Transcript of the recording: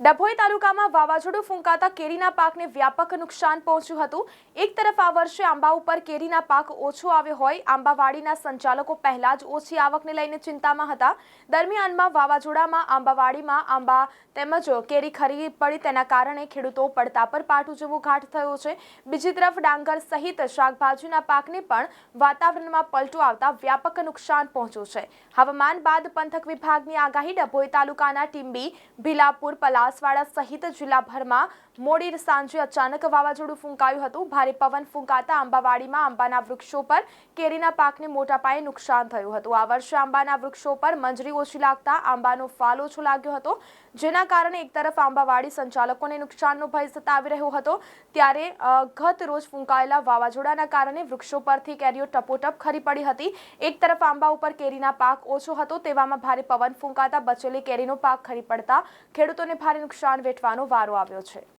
ડભોઈ તાલુકામાં વાવાઝોડું ફૂંકાતા કેરીના પાકને વ્યાપક નુકસાન પહોંચ્યું હતું. એક તરફ આ વર્ષે આંબા ઉપર કેરીના પાક ઓછો આવ્યો હોય, આંબાવાડીના સંચાલકો પહેલા જ ઓછી આવકને લઈને ચિંતામાં હતા. દરમિયાનમાં વાવાઝોડામાં, આંબાવાડીમાં આંબા તેમજ કેરી ખરી પડી તેના કારણે ખેડૂતો પડતા પર પાટું જેવો ઘાટ થયો છે. બીજી તરફ ડાંગર સહિત શાકભાજીના પાકને પણ વાતાવરણમાં પલટો આવતા વ્યાપક નુકસાન પહોંચ્યું છે. હવામાન બાદ પંથક વિભાગની આગાહી ડભોઈ તાલુકાના ટીંબી, ભીલાપુર પલાસવાડા સહિત જિલ્લાભરમાં મોડી સાંજે અચાનક વાવાઝોડું ફૂંકાયું હતું. ભારે પવન ફૂંકાતા આંબાવાડીમાં આંબાના વૃક્ષો પર કેરીના પાકને મોટા પાયે નુકસાન થયું હતું. આ વર્ષે આંબાના વૃક્ષો પર મંજરી ઓછી લાગતા આંબાનો ફાલ ઓછો લાગ્યો હતો. જેના કારણે એક તરફ આંબાવાડી સંચાલકોને નુકસાનનો ભય સતાવી રહ્યો હતો. ત્યારે ગત રોજ ફૂંકાયેલા વાવાઝોડાના કારણે વૃક્ષો પરથી કેરીઓ ટપોટપ ખરી પડી હતી. એક તરફ આંબા ઉપર કેરીના પાક ઓછો હતો, તેવામાં ભારે પવન ફૂંકાતા બચેલી કેરીનો પાક ખરી પડતા ખેડૂતોને ભારે નુકસાન વેઠવાનો વારો આવ્યો છે.